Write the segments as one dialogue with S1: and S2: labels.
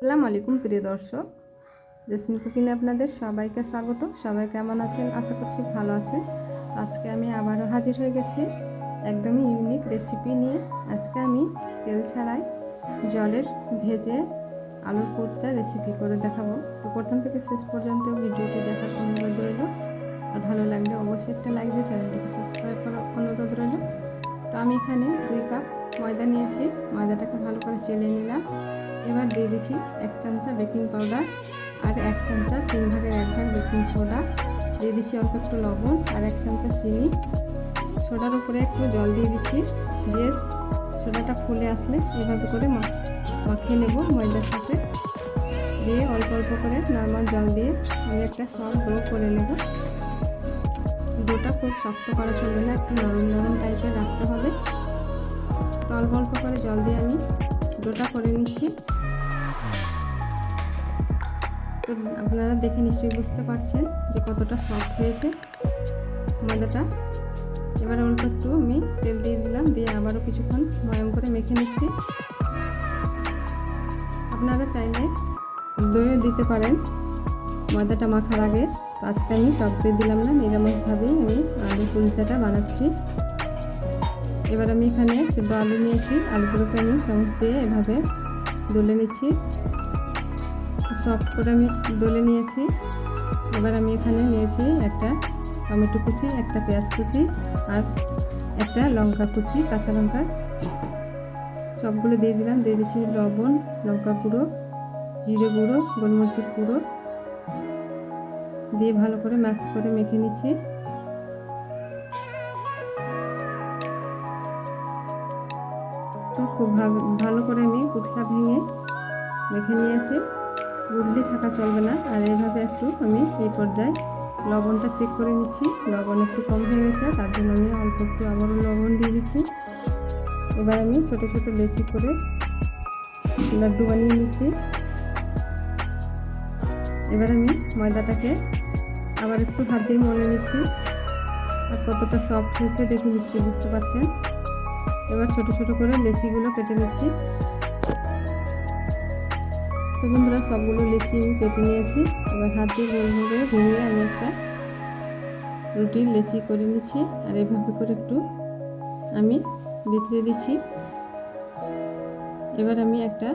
S1: আসসালামু আলাইকুম, প্রিয় দর্শক। জেসমিন কুকিংয়ে আপনাদের সবাইকে স্বাগত। সবাই কেমন আছেন? আশা করছি ভালো আছেন। আজকে আমি আবারও হাজির হয়ে গেছি একদমই ইউনিক রেসিপি নিয়ে। আজকে আমি তেল ছাড়াই জলের ভেজে আলুর কুরচা রেসিপি করে দেখাবো। তো প্রথম থেকে শেষ পর্যন্ত ভিডিওটি দেখার অনুরোধ রইল। আর ভালো লাগলে অবশ্যই একটা লাইক দিয়ে চ্যানেলটিকে সাবস্ক্রাইব করার অনুরোধ রইল। তো আমি এখানে দুই কাপ ময়দা নিয়েছি। ময়দাটাকে ভালো করে চেলে নিলাম। এবার দিয়ে দিচ্ছি এক চামচা বেকিং পাউডার আর এক চামচা তিন ভাগের এক ভাগ বেকিং সোডা। দিয়ে দিচ্ছি অল্প একটু লবণ আর এক চামচা চিনি। সোডার উপরে একটু জল দিয়ে দিচ্ছি। দিয়ে সোডাটা ফুলে আসলে এভাবে করে মাখিয়ে নেব ময়দার সাথে। দিয়ে অল্প অল্প করে নর্মাল জল দিয়ে আমি একটা সব ডো করে নেব। ডোটা খুব শক্ত করা চলবে না একটু নরম নরম টাইপের রাখতে হবে। তো অল্প অল্প করে জল দিয়ে আমি ডোটা করে নিচ্ছি। তো আপনারা দেখে নিশ্চয়ই বুঝতে পারছেন যে কতটা সফট হয়েছে ময়দাটা। এবার অল্প একটু আমি তেল দিয়ে দিলাম, দিয়ে আবারও কিছুক্ষণ ময়ম করে মেখে নিচ্ছি। আপনারা চাইলে দইও দিতে পারেন, ময়দাটা মাখার আগে। আজকে আমি টক দিয়ে দিলাম না, নিরামিষভাবেই আমি আলু কুলচাটা বানাচ্ছি। এবার আমি এখানে সিদ্ধ আলু নিয়েছি, আলুগুলোকে আমি চামচ দিয়ে এভাবে দলে নিচ্ছি। সফট করে আমি দলে নিয়েছি। এবার আমি এখানে নিয়েছি একটা টমেটো কুচি, একটা পেঁয়াজ কুচি আর একটা লঙ্কা কুচি, কাঁচা লঙ্কা। সবগুলো দিয়ে দিলাম, দিয়ে দিচ্ছি লবণ, লঙ্কা গুঁড়ো, জিরে গুঁড়ো, গোলমরিচের গুঁড়ো। দিয়ে ভালো করে ম্যাশ করে মেখে নিচ্ছি। তো খুব ভালো করে আমি কুটলা ভেঙে মেখে নিয়েছি। গুডলি থাকা চলবে না। আর এইভাবে একটু আমি এই পর্যায়ে লবণটা চেক করে নিচ্ছি। লবণ একটু কম হয়ে গেছে, তার জন্য আমি অল্প একটু আবারও লবণ দিয়ে দিচ্ছি। এবার আমি ছোট ছোট লেচি করে লাড্ডু বানিয়ে নিচ্ছি। এবার আমি ময়দাটাকে আবার একটু হাত দিয়ে মনে নিচ্ছি। আর কতটা সফট হয়েছে দেখে নিশ্চয়ই বুঝতে পারছেন। এবার ছোট ছোট করে লেচিগুলো কেটে নিচ্ছি। তো বন্ধুরা, সবগুলো লেচি আমি কেটে নিয়েছি। এবার হাত দিয়ে গোল করে ঘুরিয়ে আমি একটা রুটির লেচি করে নিচ্ছি। আর এভাবে করে একটু আমি বিতরে দিচ্ছি। এবার আমি একটা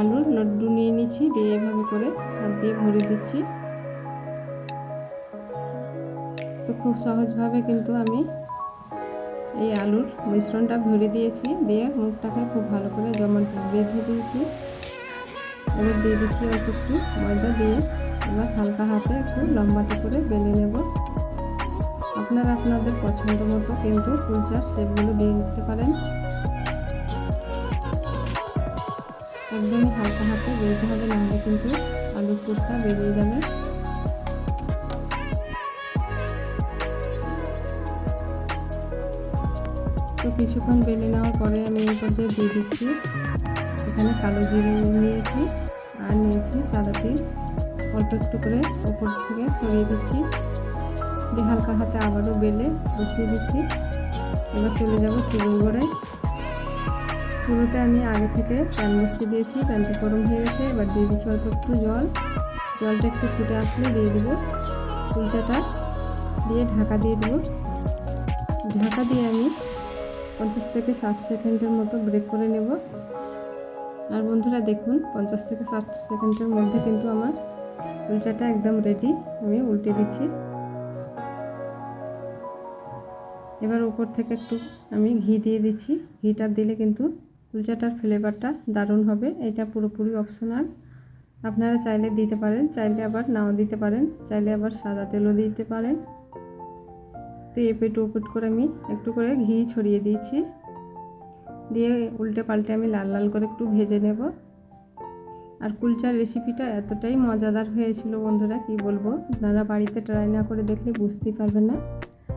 S1: আলুর লড্ডু নিয়ে নিচ্ছি, দিয়ে এভাবে করে হাত দিয়ে ভরে দিচ্ছি। তো খুব সহজভাবে কিন্তু আমি এই আলুর মিশ্রণটা ভরে দিয়েছি। দিয়ে মুখটাকে খুব ভালো করে জমা বেঁধে দিয়েছি। এবার দিয়ে দিচ্ছি অল্প একটু ময়দা দিয়ে এবার হালকা হাতে একটু লম্বাটা করে বেলে নেব। আপনারা আপনাদের পছন্দ মতো কিন্তু কুলচার শেপগুলো দিয়ে দিতে পারেন। একদমই হালকা হাতে বেলতে হবে, নাহলে কিন্তু আলুর পুরটা বেরিয়ে যাবে। তো কিছুক্ষণ বেলে নেওয়ার পরে আমি এই পর্যায়ে দিয়ে দিচ্ছি। এখানে কালো জিরে নিয়েছি। আর নিয়েছি সাদা তিল। অল্প একটু করে ওপর থেকে ছড়িয়ে দিচ্ছি। দিয়ে হালকা হাতে আবারও বেলে বসিয়ে দিচ্ছি। এবার চলে যাব চুলোর গোড়ায়। চুলোতে আমি আগে থেকে প্যান বসিয়ে দিয়েছি। প্যানটা গরম হয়ে গেছে। এবার দিয়ে দিচ্ছি অল্প একটু জল। জলটা একটু ফুটে আসলে দিয়ে দেবো। কুলচাটা দিয়ে ঢাকা দিয়ে দেবো। ঢাকা দিয়ে আমি পঞ্চাশ থেকে ষাট সেকেন্ডের মতো ব্রেক করে নেব। আর বন্ধুরা দেখুন, পঞ্চাশ থেকে ষাট সেকেন্ডের মধ্যে কিন্তু আমার উল্টাটা একদম রেডি আমি উল্টে দিচ্ছি। এবার উপর থেকে একটু আমি ঘি দিয়ে দিচ্ছি। ঘিটা দিলে কিন্তু কুলচাটার ফ্লেভারটা দারুণ হবে, এটা পুরোপুরি অপশনাল আপনারা চাইলে দিতে পারেন, চাইলে আবার নাও দিতে পারেন, চাইলে আবার সাদা তেলও দিতে পারেন। তো এপিট ওপিট করে আমি একটু করে ঘি ছড়িয়ে দিয়েছি। দিয়ে উল্টে পাল্টে আমি লাল লাল করে একটু ভেজে নেব। আর কুলচার রেসিপিটা এতটাই মজাদার হয়েছিল বন্ধুরা, কি বলব? আপনারা বাড়িতে ট্রাই না করে দেখলে বুঝতেই পারবেন না।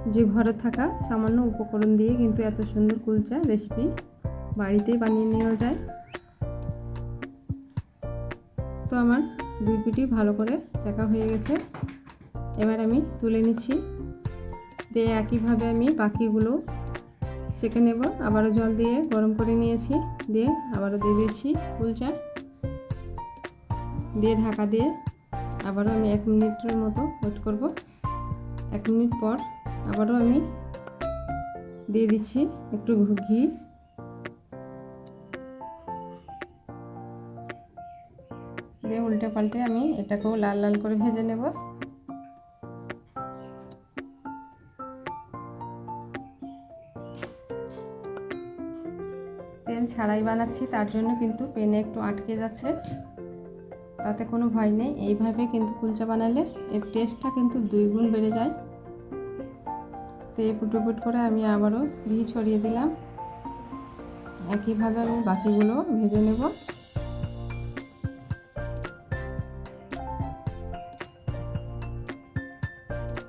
S1: যে ঘরে থাকা সামান্য উপকরণ দিয়ে কিন্তু এত সুন্দর কুলচা রেসিপি বাড়িতেই বানিয়ে নেওয়া যায়। তো আমার দুই পিটি ভালো করে শেখা হয়ে গেছে। এবার আমি তুলে নিচ্ছি। দিয়ে একইভাবে আমি বাকিগুলো সেঁকে নেব। আবারও জল দিয়ে গরম করে নিয়েছি। দিয়ে আবারও দিয়ে দিচ্ছি কুলচা দিয়ে ঢাকা দিয়ে আবারও আমি এক মিনিটের মতো ওয়েট করব। এক মিনিট পর আবারও আমি দিয়ে দিচ্ছি একটু ঘি। দিয়ে উল্টে পাল্টে আমি এটাকেও লাল লাল করে ভেজে নেব। তেল ছাড়াই বানাচ্ছি, তার জন্য কিন্তু পেনে একটু আটকে যাচ্ছে। তাতে কোনো ভয় নেই। এইভাবে কিন্তু কুলচা বানালে এর টেস্টটা কিন্তু দুই গুণ বেড়ে যায়। তো এই ফুটো ফুট করে আমি আবারও ঘি ছড়িয়ে দিলাম। একইভাবে আমি বাকিগুলো ভেজে নেব।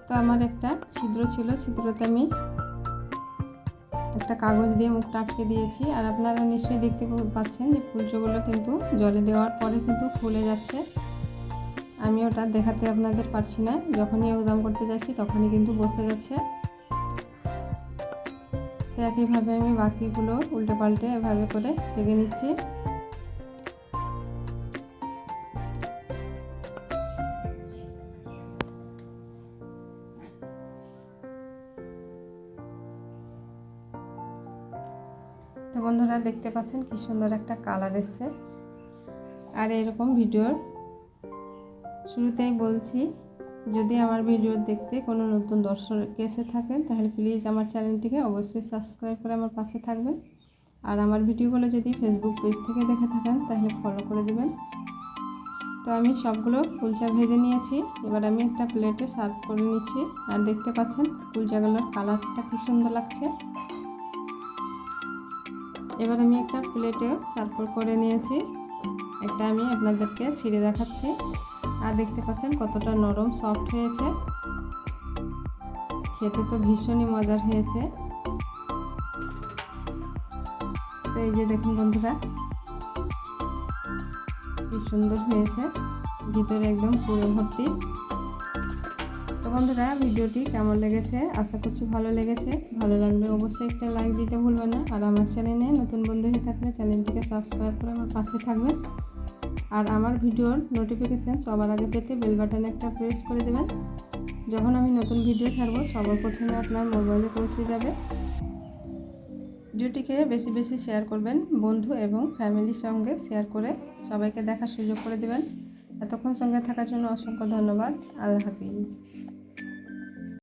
S1: তো আমার একটা ছিদ্র ছিল, ছিদ্রতে আমি একটা কাগজ দিয়ে মুখটা আটকে দিয়েছি। আর আপনারা নিশ্চয়ই দেখতে পাচ্ছেন যে ফুলচোগুলো কিন্তু জলে দেওয়ার পরে কিন্তু ফুলে যাচ্ছে। আমি ওটা দেখাতে আপনাদের পারছি না। যখনই উদাম করতে যাচ্ছি তখনই কিন্তু বসে যাচ্ছে। তো একইভাবে আমি বাকিগুলো উল্টে পাল্টে এভাবে করে ছেঁকে নিচ্ছি। তো বন্ধুরা দেখতে পাচ্ছেন কি সুন্দর একটা কালার এসছে। আর এরকম ভিডিওর শুরুতেই বলছি, যদি আমার ভিডিও দেখতে কোনো নতুন দর্শক এসে থাকেন, তাহলে প্লিজ আমার চ্যানেলটিকে অবশ্যই সাবস্ক্রাইব করে আমার পাশে থাকবেন। আর আমার ভিডিওগুলো যদি ফেসবুক পেজ থেকে দেখে থাকেন, তাহলে ফলো করে দেবেন। তো আমি সবগুলো কুলচা ভেজে নিয়েছি। এবার আমি একটা প্লেটে সার্ভ করে নিচ্ছি। আর দেখতে পাচ্ছেন কুলচাগুলোর কালারটা কি সুন্দর লাগছে। এবার আমি একটা প্লেটে সার্ভ করে নিয়েছি। একটা আমি আপনাদেরকে ছিঁড়ে দেখাচ্ছি। আর দেখতে পাচ্ছেন কতটা নরম সফট হয়েছে। খেতে তো ভীষণই মজার হয়েছে। তো এই যে দেখুন বন্ধুরা, কি সুন্দর হয়েছে। ভিতরে একদম পুরো ভর্তি। বন্ধুরা, ভিডিওটি কেমন লেগেছে? আশা করছি ভালো লেগেছে। ভালো লাগলে অবশ্যই একটা লাইক দিতে ভুলবেন না। আর আমার চ্যানেলে নতুন বন্ধু হয়ে থাকলে চ্যানেলটিকে সাবস্ক্রাইব করে আমার পাশে থাকবেন। আর আমার ভিডিওর নোটিফিকেশান সবার আগে পেতে বেল বাটনে একটা প্রেস করে দেবেন। যখন আমি নতুন ভিডিও ছাড়বো, সবার প্রথমে আপনার মোবাইলে পৌঁছে যাবে। ভিডিওটিকে বেশি বেশি শেয়ার করবেন বন্ধু এবং ফ্যামিলির সঙ্গে শেয়ার করে সবাইকে দেখার সুযোগ করে দেবেন। এতক্ষণ সঙ্গে থাকার জন্য অসংখ্য ধন্যবাদ। আল্লাহ হাফিজ।